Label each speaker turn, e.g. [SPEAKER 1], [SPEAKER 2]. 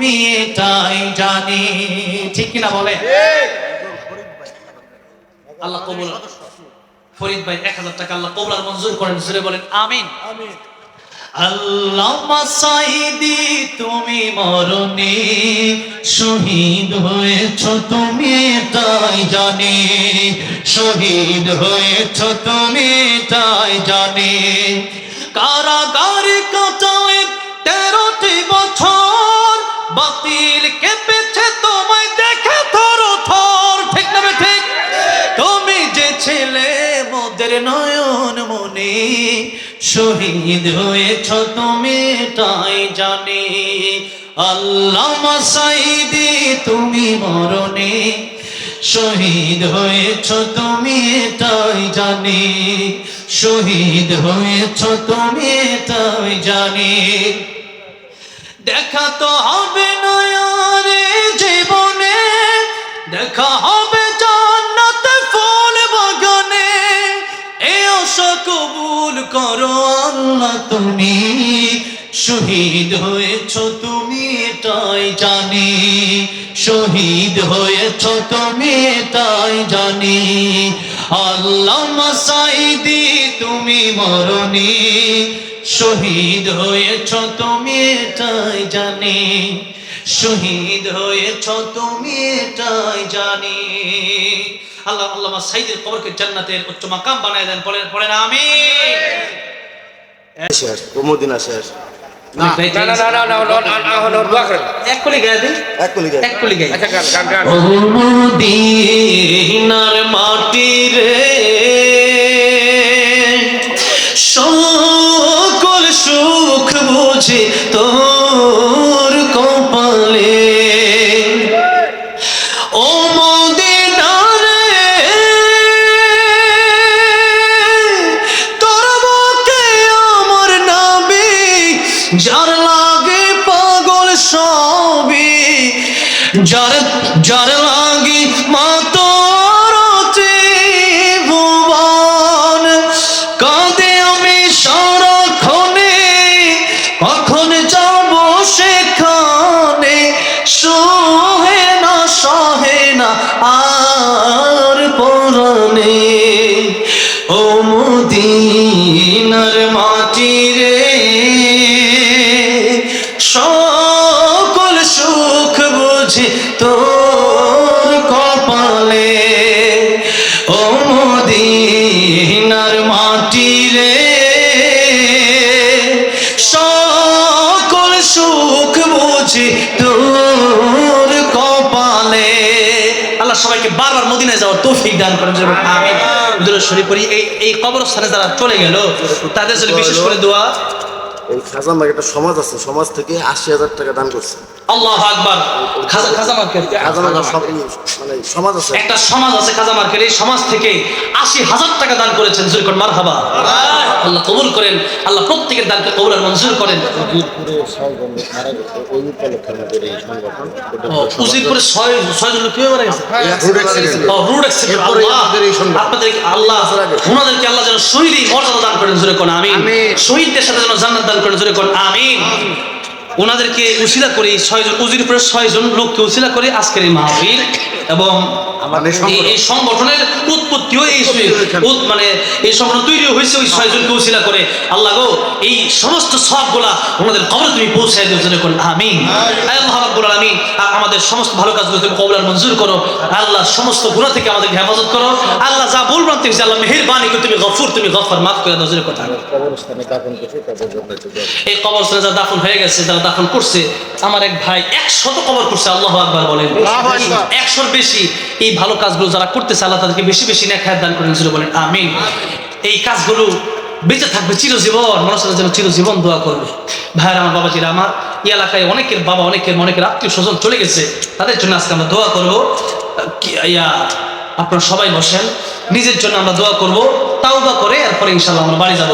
[SPEAKER 1] তুমি এটাই জানি। ঠিক কিনা বলে আল্লাহ কবুল ফরিদ ভাই এক হাজার টাকা আল্লাহ কবুল মঞ্জুর করেন। বলেন আমিন। আল্লাহ সাইদি তুমি মরণে শহীদ হয়েছ তুমি তাই জানি। শহীদ হয়েছ তুমি তাই জানি। কারাগারে কাটালে বাতিল কেঁপেছে তোমায় দেখে থর থর। ঠিক না ঠিক? তুমি যে ছেলে মোদের নয়ন মনে শহীদ হয়েছ তুমি তাই জানি। আল্লাহ সাইদি তুমি মরণে শহীদ হয়েছ তুমি তাই জানি। শহীদ হয়েছ তুমি তাই জানি। দেখা তো হবে নয়ারে জীবনে, দেখা হবে জান্নাতে ফুল বাগানে। এ আশা করো আল্লাহ তুমি, শহীদ হয়েছ তুমি এটাই জানি। শহীদ হয়েছ তুমি এটাই জানি। আল্লাহ সাইদি তুমি মরণি শহীদ হয়েছ তুমি এটাই জানি শহীদ হয়েছ তুমি এটাই জানি আল্লাহ আল্লাহ সাইদের কবরকে জান্নাতের উচ্চ মাকাম বানায় দেন পড়েন পড়েন আমি
[SPEAKER 2] শেষ প্রমোদিনা শেষ
[SPEAKER 3] না না
[SPEAKER 1] বুঝে তোর কপালে। ও তোর আমার যার লাগে পাগল সবই যার মুদিনার মাটি রে সকল সুখ বুঝি তোর সবাইকে বারবার মদিনায় যাওয়ার তৌফিক দান করেন আমি শরীফ পড়ি এই এই কবরস্থানে যারা চলে গেল তাদের জন্য বিশেষ করে দোয়া।
[SPEAKER 2] এই খাজামার একটা সমাজ আছে সমাজ থেকে আশি হাজার টাকা দান করছে।
[SPEAKER 1] আল্লাহ আকবার। খাজা খাজা মার্কেট।
[SPEAKER 2] মানে সমাজ আছে।
[SPEAKER 1] একটা সমাজ আছে খাজা মার্কেট। এই সমাজ থেকে আশি হাজার টাকা দান করেছেন জুরকন মারহাবা। আল্লাহ কবুল করেন। আল্লাহ প্রত্যেকের দানকে কবুল আর মঞ্জুর করেন। উজিরপুরে ছয় ছয় জন কীভাবে মারা গেছে?
[SPEAKER 2] রোড অ্যাক্সিডেন্ট
[SPEAKER 1] আল্লাহ
[SPEAKER 2] আমাদের
[SPEAKER 1] আপনাদের আল্লাহ ওনাদেরকে আল্লাহ যেন শহীদই মর্যাদা দান করেন জোরে কোন। আমিন। শহীদদের সাথে যেন জান্নাত দান করেন জোরে কোন। আমিন। ওনাদেরকে উশিলা করে ছয়জন উজির উপরে ছয়জন লোককে উশিলা করে আজকের এই মাহফিল। এবং এই- এই সংগঠনের উৎপত্তিও এই মানে এই সংগঠন তৈরি হয়েছে ওই ছয়জনকে উসিলা করে। আল্লাহ গো এই সমস্ত সবগুলা ওনাদের কবরে তুমি পৌঁছায় দিও জন্য কোন আমিন। আল্লাহ রাব্বুল আলামিন আমাদের সমস্ত ভালো কাজগুলো তুমি কবুল মঞ্জুর করো। আল্লাহ সমস্ত গুনাহ থেকে আমাদেরকে হেফাজত করো। আল্লাহ যা ভ্রান্তি হয়েছে আল্লাহ মেহেরবানি করে তুমি গফুর তুমি গফর মাফ করে দাও জন্য কথা
[SPEAKER 2] করুন।
[SPEAKER 1] এই কবরস্থানে যারা দাফন হয়ে গেছে যারা দাফন করছে আমার এক ভাই একশত কবর করছে আল্লাহ আকবার বলেন। একশোর বেশি এই ভালো কাজগুলো যারা করতেছে, আল্লাহ তাদেরকে বেশি বেশি নেখায় দান করেন ছিল বলেন, আমিন। এই কাজগুলো বেঁচে থাকবে চিরজীবন মানুষের যেন চিরজীবন দোয়া করবে। ভাইয়ের, আমার বাবা বাবাজিরা, আমার এই এলাকায় অনেকের বাবা, অনেকের অনেকের আত্মীয় স্বজন চলে গেছে। তাদের জন্য আজকে আমরা দোয়া করব। ইয়া, আপনারা সবাই বসেন। নিজের জন্য আমরা দোয়া করব। তাও বা করে এরপরে ইনশাল্লাহ আমরা বাড়ি যাব।